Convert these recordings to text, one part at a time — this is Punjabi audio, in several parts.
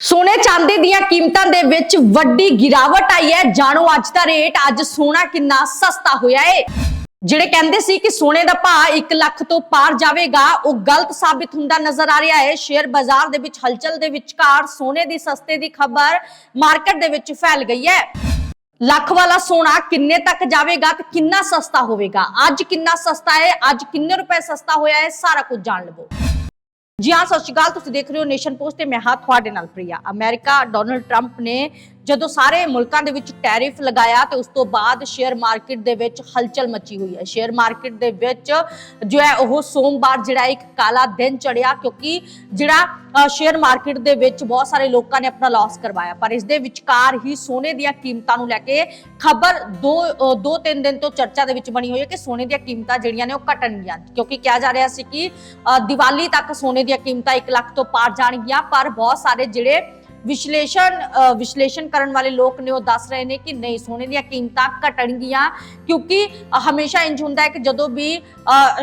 ਸੋਨੇ ਚਾਂਦੀ ਦੀਆਂ ਕੀਮਤਾਂ ਦੇ ਵਿੱਚ ਵੱਡੀ ਗਿਰਾਵਟ ਆਈ ਹੈ। ਜਾਣੋ, ਅੱਜ ਦਾ ਰੇਟ, ਅੱਜ ਸੋਨਾ ਕਿੰਨਾ ਸਸਤਾ ਹੋਇਆ ਹੈ ਜਿਹੜੇ ਕਹਿੰਦੇ ਸੀ ਕਿ ਸੋਨੇ ਦਾ ਭਾਅ 1 ਲੱਖ ਤੋਂ ਪਾਰ ਜਾਵੇਗਾ, ਉਹ ਗਲਤ ਸਾਬਿਤ ਹੁੰਦਾ ਨਜ਼ਰ ਆ ਰਿਹਾ ਹੈ ਸ਼ੇਅਰ ਬਾਜ਼ਾਰ ਦੇ ਵਿੱਚ ਹਲਚਲ ਦੇ ਵਿਚਕਾਰ ਸੋਨੇ ਦੀ ਸਸਤੇ ਦੀ ਖਬਰ ਮਾਰਕੀਟ ਦੇ ਵਿੱਚ ਫੈਲ ਗਈ ਹੈ। ਲੱਖ ਵਾਲਾ ਸੋਨਾ ਕਿੰਨੇ ਤੱਕ ਜਾਵੇਗਾ ਤੇ ਕਿੰਨਾ ਸਸਤਾ ਹੋਵੇਗਾ? ਅੱਜ ਕਿੰਨਾ ਸਸਤਾ ਹੈ ਅੱਜ ਕਿੰਨੇ ਰੁਪਏ ਸਸਤਾ ਹੋਇਆ ਹੈ ਸਾਰਾ ਕੁਝ ਜਾਣ ਲਵੋ। ਜੀ ਹਾਂ, ਸਤਿ ਸ਼੍ਰੀ ਅਕਾਲ। ਤੁਸੀਂ ਦੇਖ ਰਹੇ ਹੋ ਨੇਸ਼ਨ ਪੋਸਟ ਤੇ ਮੈਂ ਹਾਂ ਤੁਹਾਡੇ ਨਾਲ ਪ੍ਰਿਆ। ਅਮਰੀਕਾ, ਡੋਨਲਡ ਟਰੰਪ ਨੇ ਜਦੋਂ ਸਾਰੇ ਮੁਲਕਾਂ ਦੇ ਵਿੱਚ ਟੈਰਿਫ ਲਗਾਇਆ ਤੇ ਉਸ ਤੋਂ ਬਾਅਦ ਸ਼ੇਅਰ ਮਾਰਕੀਟ ਦੇ ਵਿੱਚ ਹਲਚਲ ਮਚੀ ਹੋਈ ਹੈ। ਸ਼ੇਅਰ ਮਾਰਕੀਟ ਦੇ ਵਿੱਚ ਜੋ ਹੈ ਉਹ ਸੋਮਵਾਰ ਜਿਹੜਾ ਇੱਕ ਕਾਲਾ ਦਿਨ ਚੜਿਆ ਕਿਉਂਕਿ ਜਿਹੜਾ ਸ਼ੇਅਰ ਮਾਰਕੀਟ ਦੇ ਵਿੱਚ ਬਹੁਤ ਸਾਰੇ ਲੋਕਾਂ ਨੇ ਆਪਣਾ ਲਾਸ ਕਰਵਾਇਆ। ਪਰ ਇਸ ਦੇ ਵਿਚਕਾਰ ਹੀ ਸੋਨੇ ਦੀਆਂ ਕੀਮਤਾਂ ਨੂੰ ਲੈ ਕੇ ਖਬਰ ਦੋ ਅ, ਦੋ ਤਿੰਨ ਦਿਨ ਤੋਂ ਚਰਚਾ ਦੇ ਵਿੱਚ ਬਣੀ ਹੋਈ ਹੈ ਕਿ ਸੋਨੇ ਦੀਆਂ ਕੀਮਤਾਂ ਜਿਹੜੀਆਂ ਨੇ ਉਹ ਘਟਣਗੀਆਂ ਕਿਉਂਕਿ ਕਿਹਾ ਜਾ ਰਿਹਾ ਸੀ ਕਿ ਦੀਵਾਲੀ ਤੱਕ ਸੋਨੇ ਦੀਆਂ ਕੀਮਤਾਂ 1 ਲੱਖ ਤੋਂ ਪਾਰ ਜਾਣਗੀਆਂ ਪਰ ਬਹੁਤ ਸਾਰੇ ਜਿਹੜੇ ਵਿਸ਼ਲੇਸ਼ਣ ਵਿਸ਼ਲੇਸ਼ਣ ਕਰਨ ਵਾਲੇ ਲੋਕ ਨੇ, ਉਹ ਦੱਸ ਰਹੇ ਨੇ ਕਿ ਨਹੀਂ, ਸੋਨੇ ਦੀਆਂ ਕੀਮਤਾਂ ਘਟਣਗੀਆਂ ਕਿਉਂਕਿ ਹਮੇਸ਼ਾ ਇੰਜ ਹੁੰਦਾ ਹੈ ਕਿ ਜਦੋਂ ਵੀ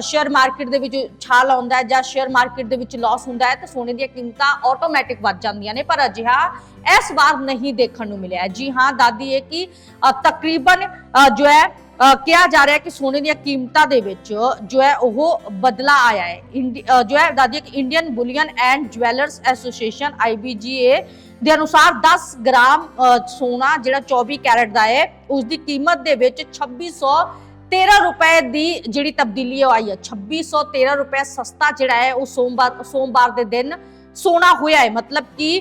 ਸ਼ੇਅਰ ਮਾਰਕੀਟ ਦੇ ਵਿੱਚ ਛਾਲ ਆਉਂਦਾ ਹੈ ਜਾਂ ਸ਼ੇਅਰ ਮਾਰਕੀਟ ਦੇ ਵਿੱਚ ਲਾਸ ਹੁੰਦਾ ਹੈ ਤਾਂ ਸੋਨੇ ਦੀਆਂ ਕੀਮਤਾਂ ਆਟੋਮੈਟਿਕ ਵੱਧ ਜਾਂਦੀਆਂ ਨੇ, ਪਰ ਅਜਿਹਾ ਇਸ ਵਾਰ ਨਹੀਂ ਦੇਖਣ ਨੂੰ ਮਿਲਿਆ। ਜੀ ਹਾਂ, ਦਾਦੀ ਇਹ ਕਿ ਤਕਰੀਬਨ ਜੋ ਹੈ ਕਿਹਾ ਜਾ ਰਿਹਾ ਹੈ ਕਿ ਸੋਨੇ ਦੀਆਂ ਕੀਮਤਾਂ ਦੇ ਵਿੱਚ ਜੋ ਹੈ ਉਹ ਬਦਲਾ ਆਇਆ ਹੈ। ਜੋ ਹੈ ਦਾਦੀ ਕਿ Indian bullion and jewellers association IBJA ਦੇ ਅਨੁਸਾਰ 10 ਗ੍ਰਾਮ ਸੋਨਾ ਜਿਹੜਾ 24 ਕੈਰਟ ਦਾ ਹੈ ਉਸ ਦੀ ਕੀਮਤ ਦੇ ਵਿੱਚ 2600 13 ਰੁਪਏ ਦੀ ਜਿਹੜੀ ਤਬਦੀਲੀ ਆਈ ਹੈ। 2613 ਰੁਪਏ ਸਸਤਾ ਜਿਹੜਾ ਹੈ ਉਹ ਸੋਮਵਾਰ ਸੋਮਵਾਰ ਦੇ ਦਿਨ ਸੋਨਾ ਹੋਇਆ ਹੈ। ਮਤਲਬ ਕਿ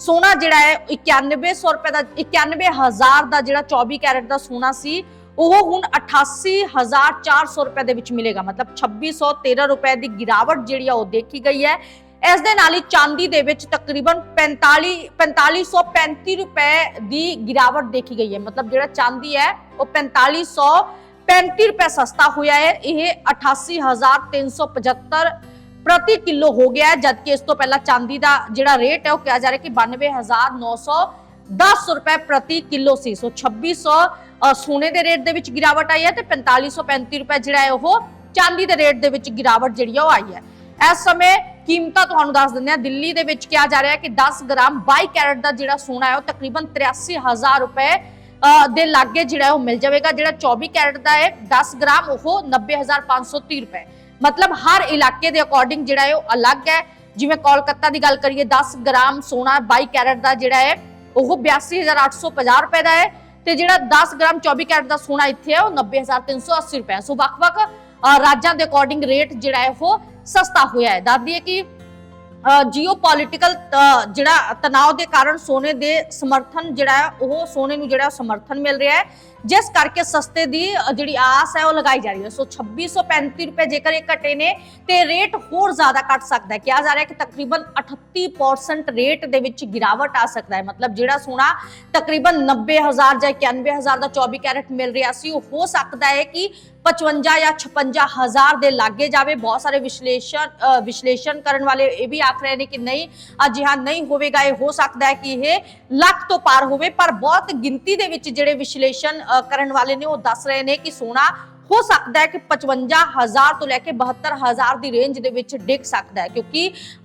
ਸੋਨਾ ਜਿਹੜਾ ਹੈ 9100 ਰੁਪਏ ਦਾ 91000 ਦਾ ਜਿਹੜਾ 24 ਕੈਰਟ ਦਾ ਸੋਨਾ ਸੀ ਉਹ ਹੁਣ 88400 ਰੁਪਏ ਦੇ ਵਿੱਚ ਮਿਲੇਗਾ। ਮਤਲਬ 2613 ਰੁਪਏ ਦੀ ਗਿਰਾਵਟ ਜਿਹੜੀ ਆ ਉਹ ਦੇਖੀ ਗਈ ਹੈ। ਇਸ ਦੇ ਨਾਲ ਹੀ ਚਾਂਦੀ ਦੇ ਵਿੱਚ ਤਕਰੀਬਨ 45 4535 ਰੁਪਏ ਦੀ ਗਿਰਾਵਟ ਦੇਖੀ ਗਈ ਹੈ। ਮਤਲਬ ਜਿਹੜਾ ਚਾਂਦੀ ਹੈ, ਉਹ 4535 ਰੁਪਏ ਸਸਤਾ ਹੋਇਆ ਹੈ। ਇਹ 88375 ਪ੍ਰਤੀ ਕਿਲੋ ਹੋ ਗਿਆ ਹੈ, ਜਦਕਿ ਇਸ ਤੋਂ ਪਹਿਲਾਂ ਚਾਂਦੀ ਦਾ ਜਿਹੜਾ ਰੇਟ ਹੈ, ਉਹ ਕਿਹਾ ਜਾ ਰਿਹਾ ਕਿ 92910 ਰੁਪਏ ਪ੍ਰਤੀ ਕਿਲੋ ਸੀ। ਸੋ 2600 ਅ, ਸੋਨੇ ਦੇ ਰੇਟ ਦੇ ਵਿੱਚ ਗਿਰਾਵਟ ਆਈ ਹੈ ਤੇ 4535 ਰੁਪਏ ਜਿਹੜਾ ਹੈ ਉਹ ਚਾਂਦੀ ਦੇ ਰੇਟ ਦੇ ਵਿੱਚ ਗਿਰਾਵਟ ਜਿਹੜੀ ਹੈ ਉਹ ਆਈ ਹੈ। ਇਸ ਸਮੇਂ ਕੀਮਤਾਂ ਤੁਹਾਨੂੰ ਦੱਸ ਦਿੰਦੇ ਆ ਦਿੱਲੀ ਦੇ ਵਿੱਚ ਕਿਹਾ ਜਾ ਰਿਹਾ ਹੈ ਕਿ 10 ਗ੍ਰਾਮ 22 ਕੈਰਟ ਦਾ ਜਿਹੜਾ ਸੋਨਾ ਹੈ ਉਹ ਤਕਰੀਬਨ 83000 ਰੁਪਏ ਅ, ਦੇ ਲਾਗੇ ਜਿਹੜਾ ਉਹ ਮਿਲ ਜਾਵੇਗਾ। ਜਿਹੜਾ 24 ਕੈਰਟ ਦਾ ਹੈ 10 ਗ੍ਰਾਮ ਉਹ 90530 ਰੁਪਏ। ਮਤਲਬ ਹਰ ਇਲਾਕੇ ਦੇ ਅਕੋਰਡਿੰਗ ਜਿਹੜਾ ਹੈ ਉਹ ਅਲੱਗ ਹੈ। ਜਿਵੇਂ ਕੋਲਕਾਤਾ ਦੀ ਗੱਲ ਕਰੀਏ 10 ਗ੍ਰਾਮ ਸੋਨਾ 22 ਕੈਰਟ ਦਾ ਜਿਹੜਾ ਹੈ ਉਹ 82850 ਰੁਪਏ ਦਾ ਹੈ ਤੇ ਜਿਹੜਾ 10 ਗ੍ਰਾਮ 24 ਕੈਰਟ ਦਾ ਸੋਨਾ ਇੱਥੇ ਹੈ ਉਹ 90380 ਰੁਪਏ ਸੋ ਵੱਖ-ਵੱਖ ਅ, ਰਾਜਾਂ ਦੇ ਅਕੋਰਡਿੰਗ ਰੇਟ ਜਿਹੜਾ ਹੈ ਉਹ ਸਸਤਾ ਹੋਇਆ ਹੈ। ਦੱਸਦੀ ਹੈ ਕਿ ਜੀਓਪੋਲਿਟੀਕਲ ਜਿਹੜਾ ਤਣਾਅ ਦੇ ਕਾਰਨ ਸੋਨੇ ਦੇ ਸਮਰਥਨ ਜਿਹੜਾ ਉਹ ਸੋਨੇ ਨੂੰ ਜਿਹੜਾ ਸਮਰਥਨ ਮਿਲ ਰਿਹਾ ਹੈ। ਜਿਸ ਕਰਕੇ ਸਸਤੇ ਦੀ ਜਿਹੜੀ ਆਸ ਹੈ, ਉਹ ਲਗਾਈ ਜਾ ਰਹੀ ਹੈ। ਸੋ 2635 ਰੁਪਏ ਜੇਕਰ ਇਹ ਘਟੇ ਨੇ, ਤੇ ਰੇਟ ਹੋਰ ਜ਼ਿਆਦਾ ਘਟ ਸਕਦਾ ਹੈ। ਕਿਹਾ ਜਾ ਰਿਹਾ ਕਿ ਤਕਰੀਬਨ 38% ਰੇਟ ਦੇ ਵਿੱਚ ਗਿਰਾਵਟ ਆ ਸਕਦਾ ਹੈ। ਮਤਲਬ ਜਿਹੜਾ ਸੋਨਾ ਤਕਰੀਬਨ 90000 ਜਾਂ 91000 ਦਾ 24 ਕੈਰਟ ਮਿਲ ਰਿਹਾ ਸੀ, ਉਹ ਹੋ ਸਕਦਾ ਹੈ ਕਿ 55 ਜਾਂ 56000 ਦੇ ਲਾਗੇ ਜਾਵੇ। ਬਹੁਤ ਸਾਰੇ ਵਿਸ਼ਲੇਸ਼ਣ ਅ, ਵਿਸ਼ਲੇਸ਼ਣ ਕਰਨ ਵਾਲੇ ਇਹ ਵੀ ਆਖ ਰਹੇ ਨੇ ਕਿ ਨਹੀਂ ਅਜਿਹਾ ਨਹੀਂ ਹੋਵੇਗਾ ਇਹ ਹੋ ਸਕਦਾ ਹੈ ਕਿ ਇਹ ਲੱਖ ਤੋਂ ਪਾਰ ਹੋਵੇ ਪਰ ਬਹੁਤ ਗਿਣਤੀ ਦੇ ਵਿੱਚ ਜਿਹੜੇ ਵਿਸ਼ਲੇਸ਼ਣ ਕਰਨ ਵਾਲੇ ਨੇ ਉਹ ਦੱਸ ਰਹੇ ਨੇ ਕਿ ਸੋਨਾ ਹੋ ਸਕਦਾ ਹੈ ਕਿ 55000 ਤੋਂ ਲੈ ਕੇ 72000 ਦੀ ਰੇਂਜ ਦੇ ਵਿੱਚ ਡਿੱਗ ਸਕਦਾ ਹੈ, ਕਿਉਂਕਿ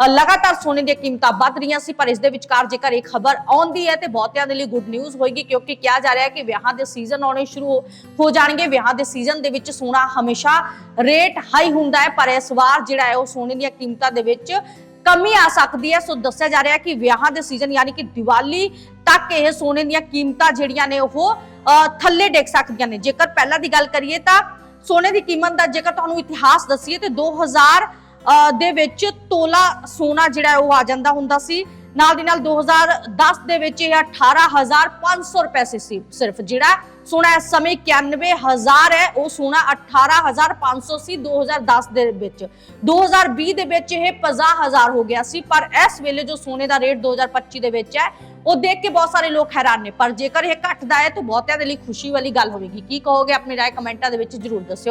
ਲਗਾਤਾਰ ਸੋਨੇ ਦੀਆਂ ਕੀਮਤਾਂ ਵੱਧ ਰਹੀਆਂ ਸੀ, ਪਰ ਇਸ ਦੇ ਵਿਚਕਾਰ ਜੇਕਰ ਇਹ ਖਬਰ ਆਉਂਦੀ ਹੈ ਤੇ ਬਹੁਤਿਆਂ ਦੇ ਲਈ ਗੁੱਡ ਨਿਊਜ਼ ਹੋਏਗੀ, ਕਿਉਂਕਿ ਕਿਹਾ ਜਾ ਰਿਹਾ ਹੈ ਕਿ ਵਿਆਹਾਂ ਦੇ ਸੀਜ਼ਨ ਆਉਣੇ ਸ਼ੁਰੂ ਹੋ ਜਾਣਗੇ। ਵਿਆਹਾਂ ਦੇ ਸੀਜ਼ਨ ਦੇ ਵਿੱਚ ਸੋਨਾ ਹਮੇਸ਼ਾ ਰੇਟ ਹਾਈ ਹੁੰਦਾ ਹੈ, ਪਰ ਇਸ ਵਾਰ ਜਿਹੜਾ ਹੈ ਉਹ ਸੋਨੇ ਦੀਆਂ ਕੀਮਤਾਂ ਦੇ ਵਿੱਚ ਕਮੀ ਆ ਸਕਦੀ ਹੈ। ਸੋ ਦੱਸਿਆ ਜਾ ਰਿਹਾ ਹੈ ਕਿ ਵਿਆਹਾਂ ਦੇ ਸੀਜ਼ਨ ਯਾਨੀ ਕਿ ਦੀਵਾਲੀ ਤੱਕ ਇਹ ਸੋਨੇ ਦੀਆਂ ਕੀਮਤਾਂ ਜਿਹੜੀਆਂ ਨੇ ਉਹ ਥੱਲੇ ਡਿੱਗ ਸਕਦੀਆਂ ਨੇ। ਜੇਕਰ ਪਹਿਲਾਂ ਦੀ ਗੱਲ ਕਰੀਏ ਤਾਂ ਸੋਨੇ ਦੀ ਕੀਮਤ ਦਾ ਜੇਕਰ ਤੁਹਾਨੂੰ ਇਤਿਹਾਸ ਦੱਸੀਏ ਤੇ 2000 ਅ, ਦੇ ਵਿੱਚ ਤੋਲਾ ਸੋਨਾ ਜਿਹੜਾ ਉਹ ਆ ਜਾਂਦਾ ਹੁੰਦਾ ਸੀ। ਨਾਲ ਦੀ ਨਾਲ 2010 ਦੇ ਵਿੱਚ ਇਹ 18500 ਰੁਪਏ ਸੀ ਸਿਰਫ ਜਿਹੜਾ ਸੋਨਾ ਇਸ ਸਮੇਂ 91000 ਹੈ, ਉਹ ਸੋਨਾ 18500 ਸੀ 2010 ਦੇ ਵਿੱਚ। 2020 ਦੇ ਵਿੱਚ ਇਹ 50000 ਹੋ ਗਿਆ ਸੀ, ਪਰ ਇਸ ਵੇਲੇ ਜੋ ਸੋਨੇ ਦਾ ਰੇਟ 2025 ਦੇ ਵਿੱਚ ਹੈ, ਉਹ ਦੇਖ ਕੇ ਬਹੁਤ ਸਾਰੇ ਲੋਕ ਹੈਰਾਨ ਨੇ। ਪਰ ਜੇਕਰ ਇਹ ਘਟਦਾ ਹੈ, ਤਾਂ ਬਹੁਤਿਆਂ ਦੇ ਲਈ ਖੁਸ਼ੀ ਵਾਲੀ ਗੱਲ ਹੋਵੇਗੀ। ਕੀ ਕਹੋਗੇ ਆਪਣੀ ਰਾਏ ਕਮੈਂਟਾਂ ਦੇ ਵਿੱਚ ਜਰੂਰ ਦੱਸਿਓ।